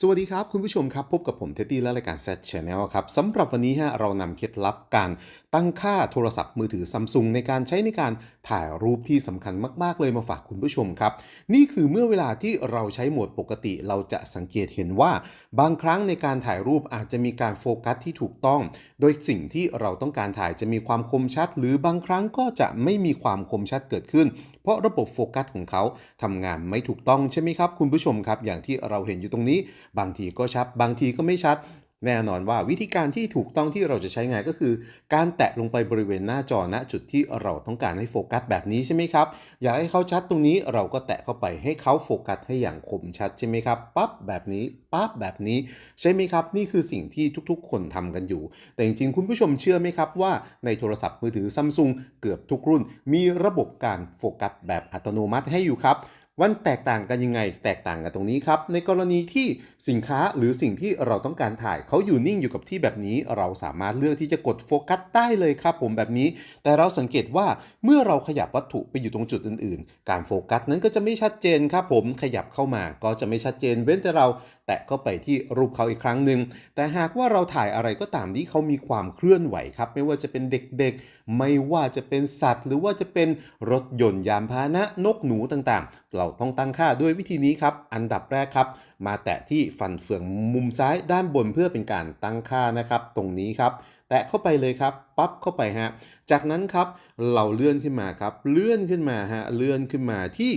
สวัสดีครับ คุณผู้ชมครับ พบกับผมเท็ดดี้และรายการ Set Channel ครับสำหรับวันนี้ฮะเรานำเคล็ดลับการตั้งค่าโทรศัพท์มือถือซัมซุงในการใช้ในการถ่ายรูปที่สำคัญมาก ๆ เลยมาฝากคุณผู้ชมครับ นี่คือเมื่อเวลาที่เราใช้โหมดปกติ เราจะสังเกตเห็นว่า บางครั้งในการถ่ายรูปอาจจะมีการโฟกัสที่ถูกต้อง โดยสิ่งที่เราต้องการถ่ายจะมีความคมชัด หรือบางครั้งก็จะไม่มีความคมชัดเกิดขึ้น เพราะระบบโฟกัสของเขาทำงานไม่ถูกต้องใช่ไหมครับ คุณผู้ชมครับ อย่างที่เราเห็นอยู่ตรงนี้ บางทีก็ชัด บางทีก็ไม่ชัด แน่นอนว่าวิธีการที่ถูกต้องที่เราจะใช้งานก็คือ การแตะลงไปบริเวณหน้าจอณจุดที่เราต้องการให้โฟกัสแบบนี้ใช่ไหมครับ อยากให้เขาชัดตรงนี้เราก็แตะเข้าไปให้เขาโฟกัสให้อย่างคมชัดใช่ไหมครับปั๊บแบบนี้ปั๊บแบบนี้ใช่ไหมครับ นี่คือสิ่งที่ทุกๆ คนทำกันอยู่ แต่จริงๆ คุณผู้ชมเชื่อไหมครับว่าในโทรศัพท์มือถือซัมซุงเกือบทุกรุ่น มีระบบการโฟกัสแบบอัตโนมัติให้อยู่ครับ วันแตกต่างกันยังไง แตกต่างกันตรงนี้ครับ ในกรณีที่สินค้าหรือสิ่งที่เราต้องการถ่ายเขาอยู่นิ่งอยู่กับที่แบบนี้ เราสามารถเลือกที่จะกดโฟกัสได้เลยครับผมแบบนี้ แต่เราสังเกตว่าเมื่อเราขยับวัตถุไปอยู่ตรงจุดอื่น ๆ การโฟกัสนั้นก็จะไม่ชัดเจนครับผมขยับเข้ามาก็จะไม่ชัดเจนเว้นแต่เรา แตะเข้าไปที่รูปเขาอีกครั้งหนึ่งแต่หากว่าเราถ่ายอะไรก็ตามที่เขามีความเคลื่อนไหวครับ ไม่ว่าจะเป็นเด็กๆ ไม่ว่าจะเป็นสัตว์ หรือว่าจะเป็นรถยนต์ยานพาหนะนกหนูต่างๆเราต้องตั้งค่าด้วยวิธีนี้ครับ อันดับแรกครับ มาแตะที่ฟันเฟืองมุมซ้ายด้านบนเพื่อเป็นการตั้งค่านะครับ ตรงนี้ครับ แตะเข้าไปเลยครับ ปั๊บเข้าไปฮะ จากนั้นครับเราเลื่อนขึ้นมาครับ เลื่อนขึ้นมาฮะ เลื่อนขึ้นมาที่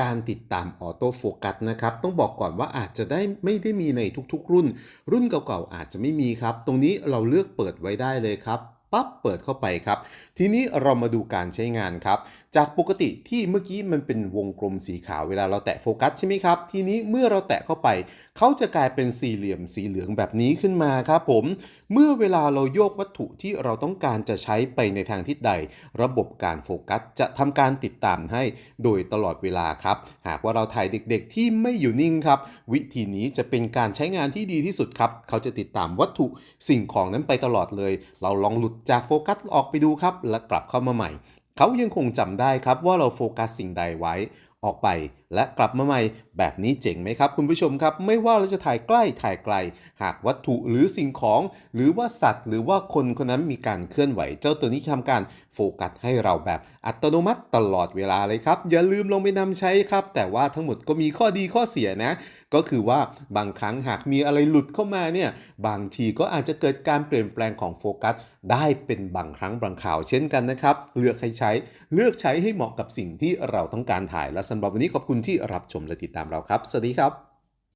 การติดตามออโต้โฟกัสนะครับ ต้องบอกก่อนว่าอาจจะได้ไม่ได้มีในทุกๆ รุ่น รุ่นเก่าๆอาจจะไม่มีครับ ตรงนี้เราเลือกเปิดไว้ได้เลยครับ ปั๊บเปิดเข้าไปครับ ทีนี้เรามาดูการใช้งานครับ จากปกติที่เมื่อกี้มันเป็นวงกลมสีขาวเวลาเราแตะโฟกัสใช่ไหมครับ ทีนี้เมื่อเราแตะเข้าไปเขาจะกลายเป็นสี่เหลี่ยมสีเหลืองแบบนี้ขึ้นมาครับผม เมื่อเวลาเราโยกวัตถุที่เราต้องการจะใช้ไปในทางทิศใด ระบบการโฟกัสจะทำการติดตามให้โดยตลอดเวลาครับ หากว่าเราถ่ายเด็กๆที่ไม่อยู่นิ่งครับ วิธีนี้จะเป็นการใช้งานที่ดีที่สุดครับ เขาจะติดตามวัตถุสิ่งของนั้นไปตลอดเลย เราลองหลุดจากโฟกัสออกไปดูครับ แล้วกลับเข้ามาใหม่ เขายังคงจำได้ครับว่าเราโฟกัสสิ่งใดไว้ ออกไป และกลับมาใหม่แบบนี้เจ๋งไหมครับ คุณผู้ชมครับ ไม่ว่าเราจะถ่ายใกล้ถ่ายไกล หากวัตถุหรือสิ่งของ หรือว่าสัตว์ หรือว่าคนคนนั้นมีการเคลื่อนไหว เจ้าตัวนี้ทำการโฟกัสให้เราแบบอัตโนมัติตลอดเวลาเลยครับ อย่าลืมลงไปนำใช้ครับ แต่ว่าทั้งหมดก็มีข้อดีข้อเสียนะ ก็คือว่าบางครั้งหากมีอะไรหลุดเข้ามาเนี่ยบางทีก็อาจจะเกิดการเปลี่ยนแปลงของโฟกัสได้เป็นบางครั้งบางข่าวเช่นกันนะครับ เลือกให้ใช้เลือกใช้ให้เหมาะกับสิ่งที่เราต้องการถ่ายและสำหรับวันนี้ขอบคุณที่รับชมและติดตามเราครับ สวัสดีครับ